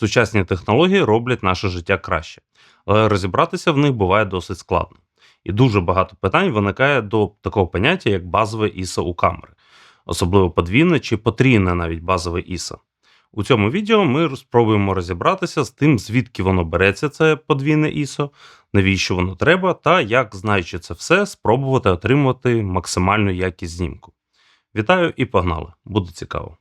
Сучасні технології роблять наше життя краще, але розібратися в них буває досить складно. І дуже багато питань виникає до такого поняття, як базове ISO у камери, особливо подвійне чи потрійне навіть базове ISO. У цьому відео ми спробуємо розібратися з тим, звідки воно береться, це подвійне ISO, навіщо воно треба, та як, знаючи це все, спробувати отримувати максимальну якість знімку. Вітаю і погнали! Буде цікаво.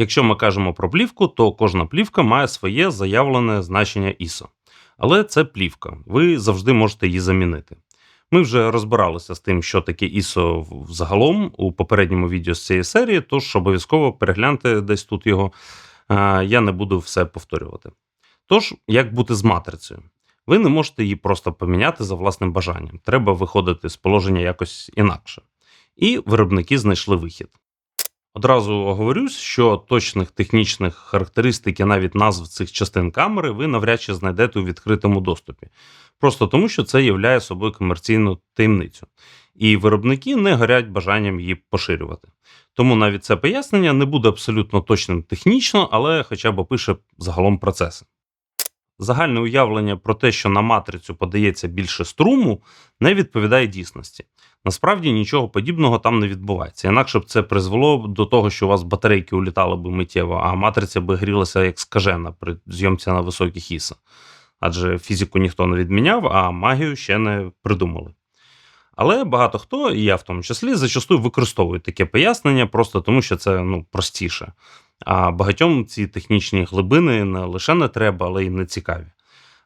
Якщо ми кажемо про плівку, то кожна плівка має своє заявлене значення ISO. Але це плівка, ви завжди можете її замінити. Ми вже розбиралися з тим, що таке ISO взагалом у попередньому відео з цієї серії, тож обов'язково перегляньте десь тут його. Я не буду все повторювати. Тож, як бути з матрицею? Ви не можете її просто поміняти за власним бажанням. Треба виходити з положення якось інакше. І виробники знайшли вихід. Одразу оговорюсь, що точних технічних характеристик і навіть назв цих частин камери ви навряд чи знайдете у відкритому доступі, просто тому що це являє собою комерційну таємницю, і виробники не горять бажанням її поширювати. Тому навіть це пояснення не буде абсолютно точним технічно, але хоча б опише загалом процеси. Загальне уявлення про те, що на матрицю подається більше струму, не відповідає дійсності. Насправді нічого подібного там не відбувається. Інакше б це призвело до того, що у вас батарейки улітали б миттєво, а матриця би грілася як скажена при зйомці на високих ISO. Адже фізику ніхто не відміняв, а магію ще не придумали. Але багато хто, і я в тому числі, зачастую використовують таке пояснення, просто тому що це ну, простіше. А багатьом ці технічні глибини не лише не треба, але й не цікаві.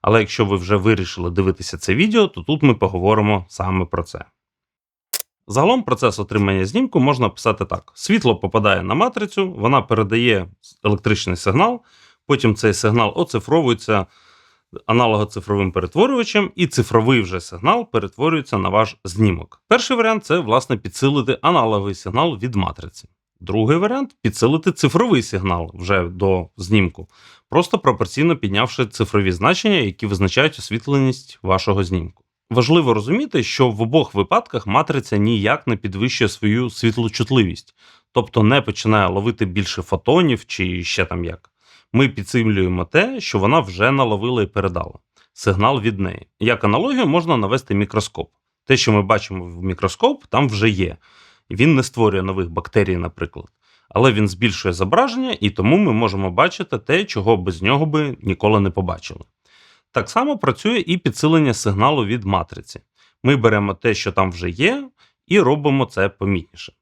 Але якщо ви вже вирішили дивитися це відео, то тут ми поговоримо саме про це. Загалом процес отримання знімку можна описати так: світло попадає на матрицю, вона передає електричний сигнал, потім цей сигнал оцифровується аналогоцифровим перетворювачем, і цифровий вже сигнал перетворюється на ваш знімок. Перший варіант це, власне, підсилити аналоговий сигнал від матриці. Другий варіант підсилити цифровий сигнал вже до знімку, просто пропорційно піднявши цифрові значення, які визначають освітленість вашого знімку. Важливо розуміти, що в обох випадках матриця ніяк не підвищує свою світлочутливість, тобто не починає ловити більше фотонів чи ще там як. Ми підсилюємо те, що вона вже наловила і передала. Сигнал від неї. Як аналогію можна навести мікроскоп. Те, що ми бачимо в мікроскоп, там вже є. Він не створює нових бактерій, наприклад. Але він збільшує зображення, і тому ми можемо бачити те, чого без нього би ніколи не побачили. Так само працює і підсилення сигналу від матриці. Ми беремо те, що там вже є, і робимо це помітніше.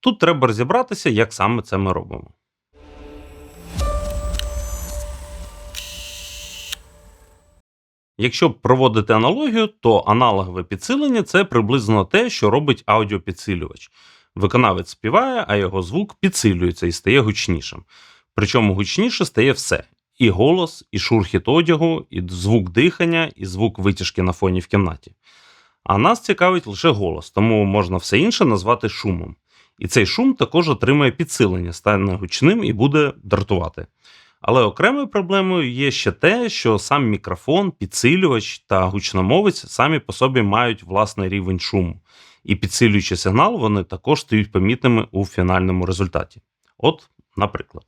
Тут треба розібратися, як саме це ми робимо. Якщо проводити аналогію, то аналогове підсилення це приблизно те, що робить аудіопідсилювач. Виконавець співає, а його звук підсилюється і стає гучнішим. Причому гучніше стає все: і голос, і шурхіт одягу, і звук дихання, і звук витяжки на фоні в кімнаті. А нас цікавить лише голос, тому можна все інше назвати шумом. І цей шум також отримує підсилення, стане гучним і буде дратувати. Але окремою проблемою є ще те, що сам мікрофон, підсилювач та гучномовець самі по собі мають власний рівень шуму, і підсилюючи сигнал, вони також стають помітними у фінальному результаті. От, наприклад.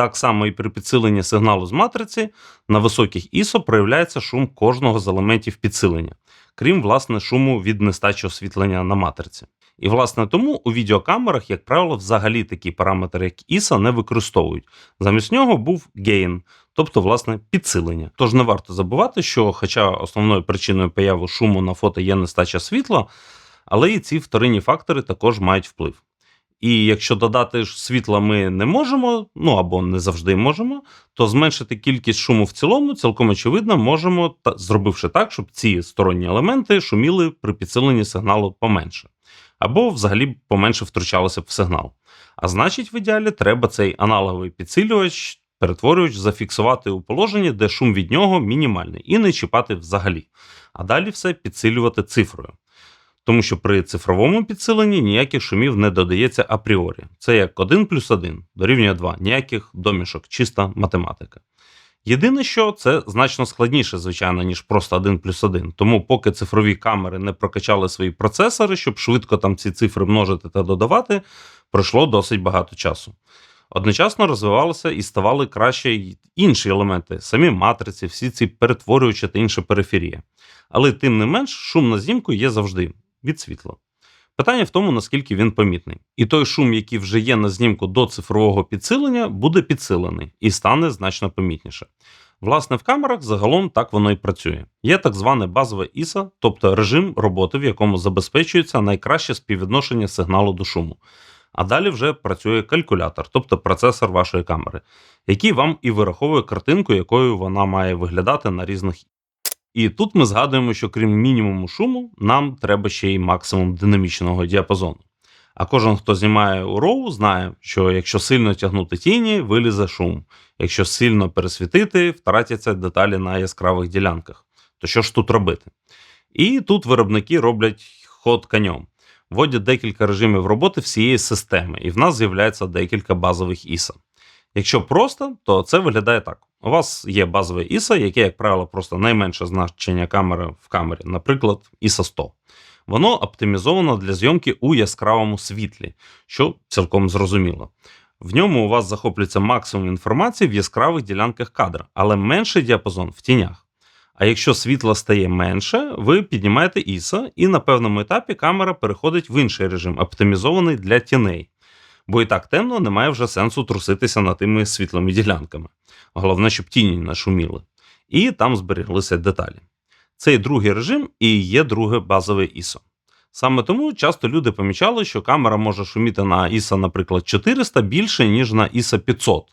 Так само і при підсиленні сигналу з матриці на високих ISO проявляється шум кожного з елементів підсилення, крім власне шуму від нестачі освітлення на матриці. І, власне, тому у відеокамерах, як правило, взагалі такі параметри, як ISO, не використовують. Замість нього був gain, тобто, власне, підсилення. Тож не варто забувати, що, хоча основною причиною появи шуму на фото є нестача світла, але і ці вторинні фактори також мають вплив. І якщо додати світла ми не можемо, ну або не завжди можемо, то зменшити кількість шуму в цілому, цілком очевидно, можемо, зробивши так, щоб ці сторонні елементи шуміли при підсиленні сигналу поменше або взагалі поменше втручалося б в сигнал. А значить, в ідеалі треба цей аналоговий підсилювач, перетворювач зафіксувати у положенні, де шум від нього мінімальний, і не чіпати взагалі. А далі все підсилювати цифрою. Тому що при цифровому підсиленні ніяких шумів не додається апріорі. Це як 1 плюс 1 дорівнює 2, ніяких домішок, чиста математика. Єдине, що це значно складніше, звичайно, ніж просто 1 плюс 1. Тому поки цифрові камери не прокачали свої процесори, щоб швидко там ці цифри множити та додавати, пройшло досить багато часу. Одночасно розвивалися і ставали краще й інші елементи, самі матриці, всі ці перетворюючі та інша периферія. Але тим не менш, шум на знімку є завжди від світла. Питання в тому, наскільки він помітний. І той шум, який вже є на знімку до цифрового підсилення, буде підсилений і стане значно помітніше. Власне, в камерах загалом так воно і працює. Є так зване базове ISA, тобто режим роботи, в якому забезпечується найкраще співвідношення сигналу до шуму. А далі вже працює калькулятор, тобто процесор вашої камери, який вам і вираховує картинку, якою вона має виглядати на різних. І тут ми згадуємо, що крім мінімуму шуму, нам треба ще й максимум динамічного діапазону. А кожен, хто знімає у RAW, знає, що якщо сильно тягнути тіні, вилізе шум. Якщо сильно пересвітити, втратяться деталі на яскравих ділянках. То що ж тут робити? І тут виробники роблять ход конем. Вводять декілька режимів роботи всієї системи, і в нас з'являється декілька базових ISA. Якщо просто, то це виглядає так: у вас є базове ISA, яке, як правило, просто найменше значення камери в камері, наприклад, ISA 100. Воно оптимізовано для зйомки у яскравому світлі, що цілком зрозуміло. В ньому у вас захоплюється максимум інформації в яскравих ділянках кадра, але менший діапазон в тінях. А якщо світла стає менше, ви піднімаєте ISO, і на певному етапі камера переходить в інший режим, оптимізований для тіней. Бо і так темно, немає вже сенсу труситися над тими світлими ділянками. Головне, щоб тіні не шуміли. І там зберіглися деталі. Цей другий режим і є друге базове ISO. Саме тому часто люди помічали, що камера може шуміти на ISO, наприклад, 400 більше, ніж на ISO 500.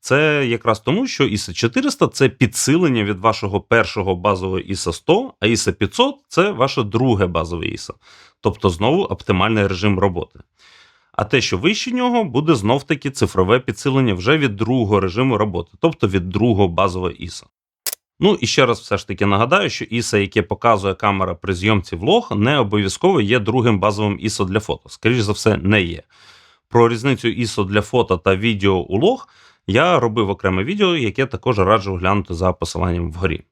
Це якраз тому, що ISO 400 це підсилення від вашого першого базового ISO 100, а ISO 500 це ваше друге базове ISO. Тобто знову оптимальний режим роботи. А те, що вище нього, буде знов таки цифрове підсилення вже від другого режиму роботи, тобто від другого базового ISO. Ну і ще раз все ж таки нагадаю, що ISO, яке показує камера при зйомці влог, не обов'язково є другим базовим ISO для фото. Скоріше за все, не є. Про різницю ISO для фото та відео у лог я робив окреме відео, яке також раджу глянути за посиланням вгорі.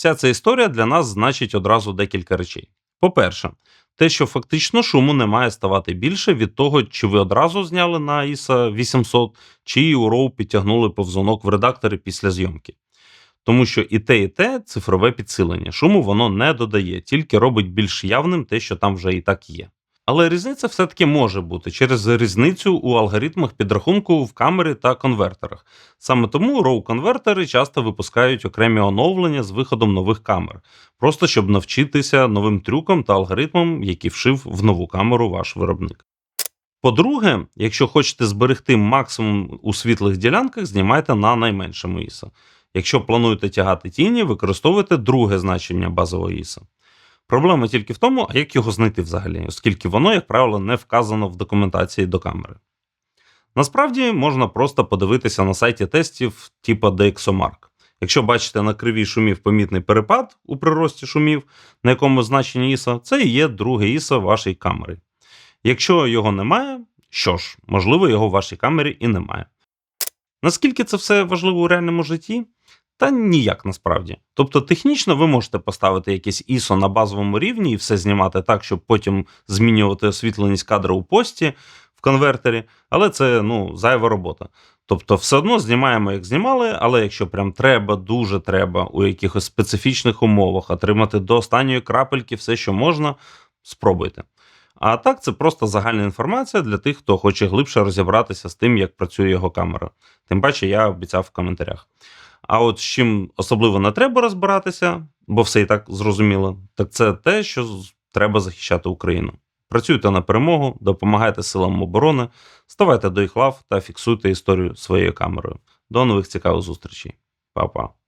Вся ця історія для нас значить одразу декілька речей. По-перше, те, що фактично шуму не має ставати більше від того, чи ви одразу зняли на ISA 800, чи у RAW підтягнули повзунок в редакторі після зйомки. Тому що і те, і те цифрове підсилення. Шуму воно не додає, тільки робить більш явним те, що там вже і так є. Але різниця все-таки може бути через різницю у алгоритмах підрахунку в камері та конвертерах. Саме тому RAW конвертери часто випускають окремі оновлення з виходом нових камер, просто щоб навчитися новим трюкам та алгоритмам, які вшив в нову камеру ваш виробник. По-друге, якщо хочете зберегти максимум у світлих ділянках, знімайте на найменшому ISO. Якщо плануєте тягати тіні, використовуйте друге значення базового ISO. Проблема тільки в тому, а як його знайти взагалі, оскільки воно, як правило, не вказано в документації до камери. Насправді можна просто подивитися на сайті тестів типу DxOMark. Якщо бачите на кривій шумів помітний перепад у прирості шумів, на якому значенні ISO, це і є друге ISO вашої камери. Якщо його немає, що ж, можливо, його в вашій камері і немає. Наскільки це все важливо у реальному житті? Та ніяк насправді. Тобто, технічно ви можете поставити якесь ISO на базовому рівні і все знімати так, щоб потім змінювати освітленість кадра у пості в конвертері, але це ну, зайва робота. Тобто, все одно знімаємо, як знімали, але якщо прям треба, дуже треба у якихось специфічних умовах отримати до останньої крапельки все, що можна, спробуйте. А так, це просто загальна інформація для тих, хто хоче глибше розібратися з тим, як працює його камера. Тим паче, я обіцяв в коментарях. А от з чим особливо не треба розбиратися, бо все і так зрозуміло, так це те, що треба захищати Україну. Працюйте на перемогу, допомагайте силам оборони, ставайте до їх лав та фіксуйте історію своєю камерою. До нових цікавих зустрічей. Па-па.